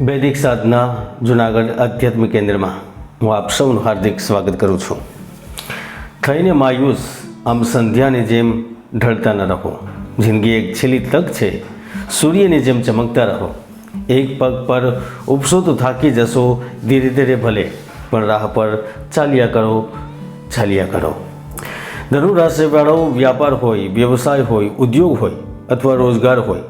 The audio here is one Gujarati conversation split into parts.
વૈદિક સાધના જુનાગઢ આધ્યાત્મિક કેન્દ્રમાં હું આપ સૌનું હાર્દિક સ્વાગત કરું છું. થઈને માયુસ આમ સંધ્યાની જેમ ઢળતા ન રહો. જિંદગી એક છેલ્લી તક છે. સૂર્યની જેમ ચમકતા રહો. એક પગ પર ઉપસો તો થાકી જશો, ધીરે ધીરે ભલે, પણ રાહ પર ચાલ્યા કરો ચાલ્યા કરો. ધનુ રાશિવાળો વ્યાપાર હોય, વ્યવસાય હોય, ઉદ્યોગ હોય, અથવા રોજગાર હોય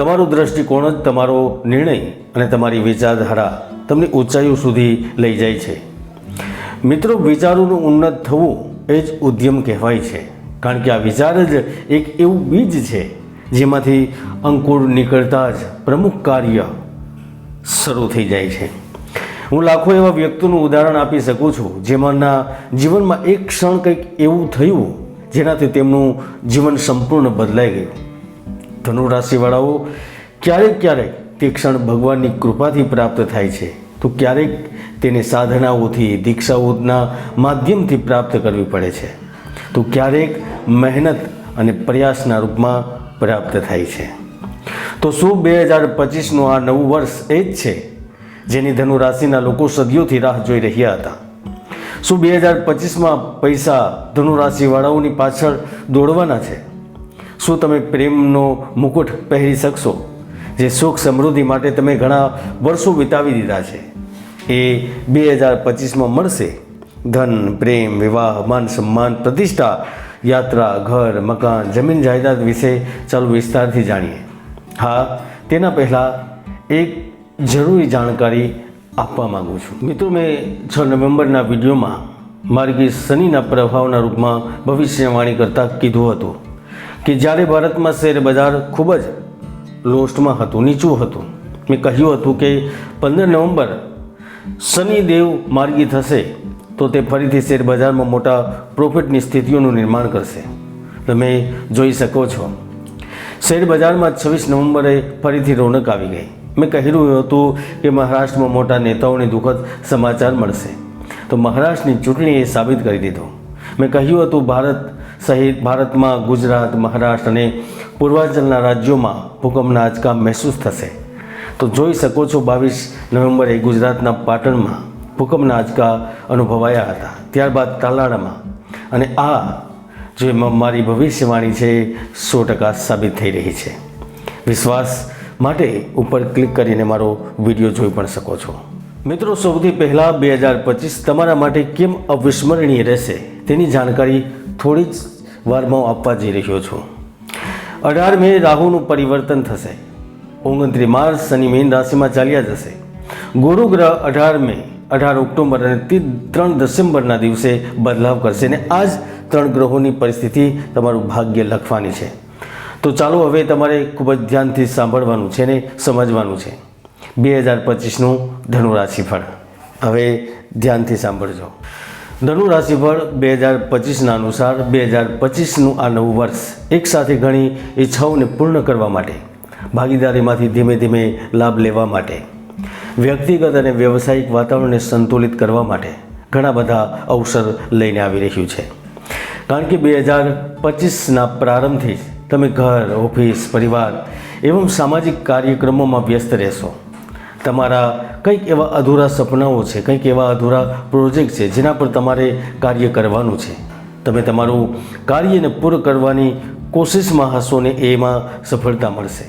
તમારો દ્રષ્ટિકોણ જ તમારો નિર્ણય અને તમારી વિચારધારા તમને ઊંચાઈઓ સુધી લઈ જાય છે. મિત્રો, વિચારોનું ઉન્નત થવું એ જ ઉદ્યમ કહેવાય છે. કારણ કે આ વિચાર જ એક એવું બીજ છે જેમાંથી અંકુર નીકળતા જ પ્રમુખ કાર્ય શરૂ થઈ જાય છે. હું લાખો એવા વ્યક્તિનું ઉદાહરણ આપી શકું છું જેમાંના જીવનમાં એક ક્ષણ કંઈક એવું થયું જેનાથી તેમનું જીવન સંપૂર્ણ બદલાઈ ગયું. ધનુ રાશિવાળાઓ ક્યારેક ક્યારેક તે ક્ષણ ભગવાનની કૃપાથી પ્રાપ્ત થાય છે. તો ક્યારેક તેને સાધનાઓથી, દીક્ષાઓના માધ્યમથી પ્રાપ્ત કરવી પડે છે. તો ક્યારેક મહેનત અને પ્રયાસના રૂપમાં પ્રાપ્ત થાય છે. તો શું બે હજાર પચીસનું આ નવું વર્ષ એ જ છે જેની ધનુ રાશિના લોકો સદીઓથી રાહ જોઈ રહ્યા હતા? શું બે હજાર પચીસમાં પૈસા ધનુ રાશિવાળાઓની પાછળ દોડવાના છે? શું તમે પ્રેમનો મુકુટ પહેરી શકશો? જે સુખ સમૃદ્ધિ માટે તમે ઘણા વર્ષો વિતાવી દીધા છે. એ બે હજાર પચીસમાં મળશે. ધન, પ્રેમ, વિવાહ, માન સન્માન, પ્રતિષ્ઠા, યાત્રા, ઘર, મકાન, જમીન જાયદાદ વિશે ચાલુ વિસ્તારથી જાણીએ. હા, તેના પહેલાં એક જરૂરી જાણકારી આપવા માગું છું. મિત્રો, મેં છ નવેમ્બરના વિડીયોમાં માર્ગી શનિના પ્રભાવના રૂપમાં ભવિષ્યવાણી કરતાં કીધું હતું. કે જ્યારે ભારતમાં શેર બજાર ખૂબ જ લોસ્ટમાં હતું, નીચું હતું. મેં કહ્યું હતું કે પંદર નવેમ્બર શનિદેવ માર્ગી થશે, તો તે ફરીથી શેર બજારમાં મોટા પ્રોફિટની સ્થિતિઓનું નિર્માણ કરશે. તમે જોઈ શકો છો. શેર બજારમાં છવ્વીસ નવેમ્બરે ફરીથી રોનક આવી ગઈ. મેં કહ્યું હતું કે મહારાષ્ટ્રમાં મોટા નેતાઓને દુઃખદ સમાચાર મળશે. તો મહારાષ્ટ્રની ચૂંટણીએ સાબિત કરી દીધું. મેં કહ્યું હતું, ભારત સહિત ભારતમાં ગુજરાત, મહારાષ્ટ્ર અને પૂર્વાંચલના રાજ્યોમાં ભૂકંપના આંચકા મહેસૂસ થશે. તો જોઈ શકો છો, બાવીસ નવેમ્બરે ગુજરાતના પાટણમાં ભૂકંપના આંચકા અનુભવાયા હતા. ત્યારબાદ તાલાળામાં. અને આ જે મારી ભવિષ્યવાણી છે, સો ટકા સાબિત થઈ રહી છે. વિશ્વાસ માટે ઉપર ક્લિક કરીને મારો વીડિયો જોઈ પણ શકો છો. મિત્રો, સૌથી પહેલાં બે હજાર પચીસ તમારા માટે કેમ અવિસ્મરણીય રહેશે તેની જાણકારી થોડી જ વારમાં આપવા જઈ રહ્યો છું. અઢાર મે રાહુનું પરિવર્તન થશે. ઓગણત્રીસ માર્ચ શનિ મીન રાશિમાં ચાલ્યા જશે. ગુરુ ગ્રહ અઢાર મે અઢાર ઓક્ટોબર અને ત્રણ ડિસેમ્બરના દિવસે બદલાવ કરશે અને આ જ ત્રણ ગ્રહોની પરિસ્થિતિ તમારું ભાગ્ય લખવાની છે. તો ચાલો હવે તમારે ખૂબ જ ધ્યાનથી સાંભળવાનું છે ને સમજવાનું છે. બે હજાર પચીસનું ધનુ રાશિફળ હવે ધ્યાનથી સાંભળજો. ધનુ રાશિફળ બે હજાર પચીસના અનુસાર બે હજાર પચીસનું આ નવું વર્ષ એકસાથે ઘણી ઈચ્છાઓને પૂર્ણ કરવા માટે, ભાગીદારીમાંથી ધીમે ધીમે લાભ લેવા માટે, વ્યક્તિગત અને વ્યવસાયિક વાતાવરણને સંતુલિત કરવા માટે ઘણા બધા અવસર લઈને આવી રહ્યું છે. કારણ કે બે હજાર પચીસના પ્રારંભથી તમે ઘર, ઓફિસ, પરિવાર એવમ સામાજિક કાર્યક્રમોમાં વ્યસ્ત રહેશો. તમારા કંઈક એવા અધૂરા સપનાઓ છે, કંઈક એવા અધૂરા પ્રોજેક્ટ છે, જેના પર તમારે કાર્ય કરવાનું છે. તમે તમારું કાર્યને પૂર્ણ કરવાની કોશિશમાં હશો ને એમાં સફળતા મળશે.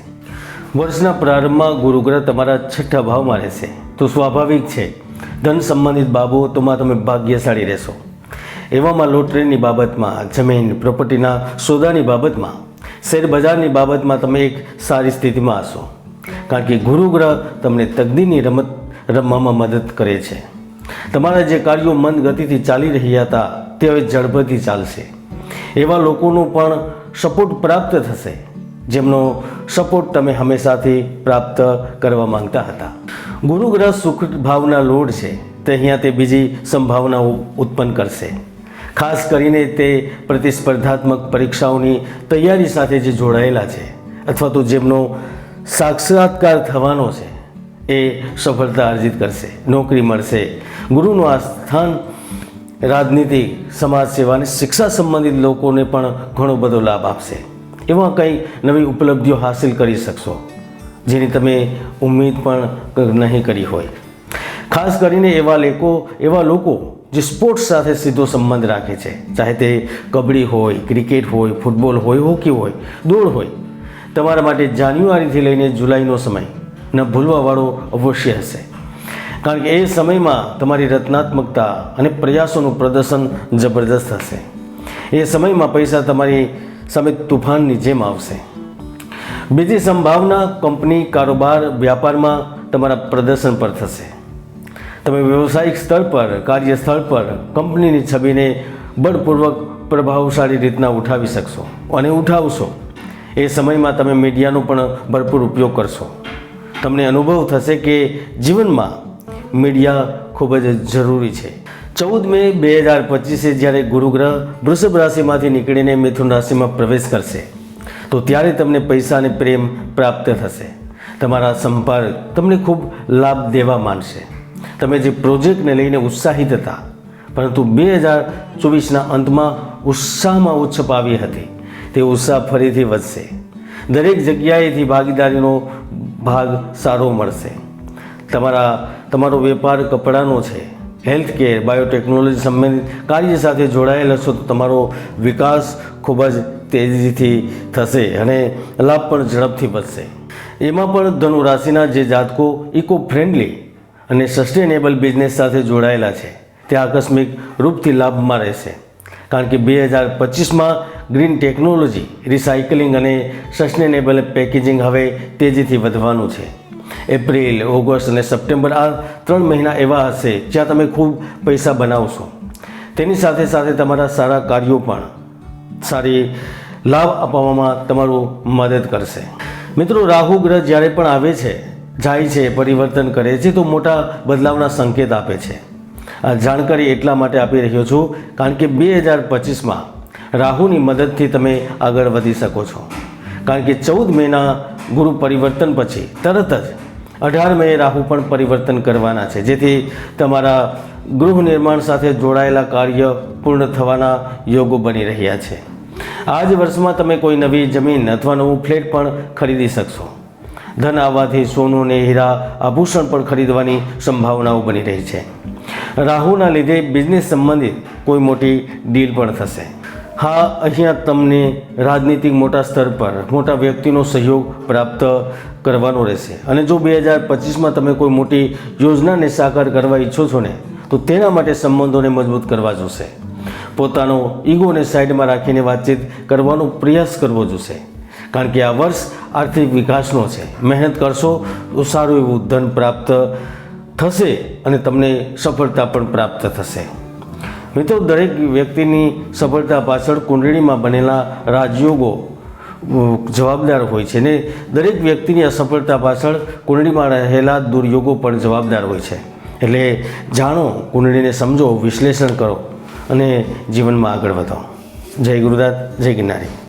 વર્ષના પ્રારંભમાં ગુરુગ્રહ તમારા છઠ્ઠા ભાવમાં રહેશે. તો સ્વાભાવિક છે, ધન સંબંધિત બાબતોમાં તમે ભાગ્યશાળી રહેશો. એવામાં લોટરીની બાબતમાં, જમીન પ્રોપર્ટીના સોદાની બાબતમાં શેર બજારની બાબતમાં તમે એક સારી સ્થિતિમાં હશો. કારણ કે ગુરુ ગ્રહ તમને તકદીરની રમત રમવામાં મદદ કરે છે. તમારા જે કાર્યો મંદ ગતિથી ચાલી રહ્યા હતા, તે હવે ઝડપથી ચાલશે. એવા લોકોનો પણ સપોર્ટ પ્રાપ્ત થશે, જેમનો સપોર્ટ તમે હંમેશાથી પ્રાપ્ત કરવા માંગતા હતા. ગુરુ ગ્રહ સુખ ભાવના લોડ છે, તે અહીંયા તે બીજી સંભાવનાઓ ઉત્પન્ન કરશે. ખાસ કરીને તે પ્રતિસ્પર્ધાત્મક પરીક્ષાઓની તૈયારી સાથે જે જોડાયેલા છે, અથવા તો જેમનો સાક્ષાત્કાર થવાનો છે, એ સફળતા અર્જિત કરશે, નોકરી મળશે. ગુરુનું આ સ્થાન રાજનીતિ, સમાજ સેવા અને શિક્ષા સંબંધિત લોકોને પણ ઘણો બધો લાભ આપશે. એવા કંઈ નવી ઉપલબ્ધિઓ હાંસિલ કરી શકશો, જેની તમે ઉમ્મીદ પણ નહીં કરી હોય. ખાસ કરીને એવા લોકો એવા લોકો જે સ્પોર્ટ્સ સાથે સીધો સંબંધ રાખે છે. ચાહે તે કબડ્ડી હોય, ક્રિકેટ હોય, ફૂટબોલ હોય, હોકી હોય, દોડ હોય. તમારા માટે જાન્યુઆરીથી લઈને જુલાઈનો સમય. ન ભૂલવાવાળો અવશ્ય હશે. કારણ કે એ સમયમાં તમારી રચનાત્મકતા અને પ્રયાસોનું પ્રદર્શન જબરદસ્ત હશે. એ સમયમાં પૈસા તમારી સામે તુફાનની જેમ આવશે. બીજી સંભાવના કંપની, કારોબાર, વ્યાપારમાં તમારા પ્રદર્શન પર થશે. તમે વ્યવસાયિક સ્તર પર, કાર્યસ્થળ પર કંપનીની છબીને બળપૂર્વક પ્રભાવશાળી રીતના ઉઠાવી શકશો અને ઉઠાવશો. એ સમયમાં તમે મીડિયાનો પણ ભરપૂર ઉપયોગ કરશો. તમને અનુભવ થશે કે જીવનમાં મીડિયા ખૂબ જ જરૂરી છે. ચૌદ મે બે હજાર પચીસે જ્યારે ગુરુગ્રહ વૃષભ રાશિમાંથી નીકળીને મિથુન રાશિમાં પ્રવેશ કરશે, તો ત્યારે તમને પૈસા અને પ્રેમ પ્રાપ્ત થશે. તમારા સંપર્ક તમને ખૂબ લાભ દેવા માનશે તમે જે પ્રોજેક્ટને લઈને ઉત્સાહિત હતા, પરંતુ બે હજાર ચોવીસના અંતમાં ઉત્સાહમાં ઉચ્છપાવી હતી. તે ઉત્સાહ ફરીથી વધશે. દરેક જગ્યાએથી ભાગીદારીનો ભાગ સારો મળશે. તમારા, તમારો વેપાર કપડાનો છે. હેલ્થ કેર બાયોટેકનોલોજી સંબંધિત કાર્ય સાથે જોડાયેલ હશો તો તમારો વિકાસ ખૂબ જ તેજીથી થશે અને લાભ પણ ઝડપથી વધશે. એમાં પણ ધનુ રાશિના જે જાતકો ઇકો ફ્રેન્ડલી અને સસ્ટેનેબલ બિઝનેસ સાથે જોડાયેલા છે, તે આકસ્મિક રૂપથી લાભમાં રહેશે. કારણ કે બે હજાર પચીસમાં ગ્રીન ટેકનોલોજી, રિસાયકલિંગ અને સસ્ટેનેબલ પેકેજિંગ હવે તેજીથી વધવાનું છે. એપ્રિલ, ઓગસ્ટ અને સપ્ટેમ્બર આ ત્રણ મહિના એવા હશે જ્યાં તમે ખૂબ પૈસા બનાવશો. તેની સાથે સાથે તમારા સારા કાર્યો પણ સારી લાભ અપાવવામાં તમારું મદદ કરશે. મિત્રો, રાહુ ગ્રહ જ્યારે પણ આવે છે, જાય છે, પરિવર્તન કરે છે, તો મોટા બદલાવના સંકેત આપે છે. જાણકારી એટલા માટે આપી રહ્યો છું, કારણ કે બે હજાર પચીસમાં રાહુની મદદથી તમે આગળ વધી શકો છો. કારણ કે ચૌદ મેના ગુરુ પરિવર્તન પછી તરત જ અઢાર મે રાહુ પણ પરિવર્તન કરવાના છે. જેથી તમારા ગૃહ નિર્માણ સાથે જોડાયેલા કાર્ય પૂર્ણ થવાના યોગો બની રહ્યા છે. આ જ વર્ષમાં તમે કોઈ નવી જમીન અથવા નવું ફ્લેટ પણ ખરીદી શકશો. ધન આવવાથી સોનું ને હીરા આભૂષણ પણ ખરીદવાની સંભાવનાઓ બની રહી છે. રાહુના લીધે બિઝનેસ સંબંધિત કોઈ મોટી ડીલ પણ થશે. હા, અહીંયા તમને રાજનીતિક મોટા સ્તર પર મોટા વ્યક્તિનો સહયોગ પ્રાપ્ત કરવાનો રહેશે. અને જો બે હજાર પચીસમાં તમે કોઈ મોટી યોજનાને સાકાર કરવા ઈચ્છો છો ને, તો તેના માટે સંબંધોને મજબૂત કરવા જોશે. પોતાનો ઈગોને સાઈડમાં રાખીને વાતચીત કરવાનો પ્રયાસ કરવો જોશે. કારણ કે આ વર્ષ આર્થિક વિકાસનો છે. મહેનત કરશો તો સારું એવું ધન પ્રાપ્ત થશે અને તમને સફળતા પણ પ્રાપ્ત થશે. મિત્રો, દરેક વ્યક્તિની સફળતા પાછળ કુંડળીમાં બનેલા રાજયોગો જવાબદાર હોય છે ને દરેક વ્યક્તિની અસફળતા પાછળ કુંડળીમાં રહેલા દુર્યોગો પણ જવાબદાર હોય છે. એટલે જાણો, કુંડળીને સમજો, વિશ્લેષણ કરો અને જીવનમાં આગળ વધો. જય ગુરુદાસ જય ગિરનારી.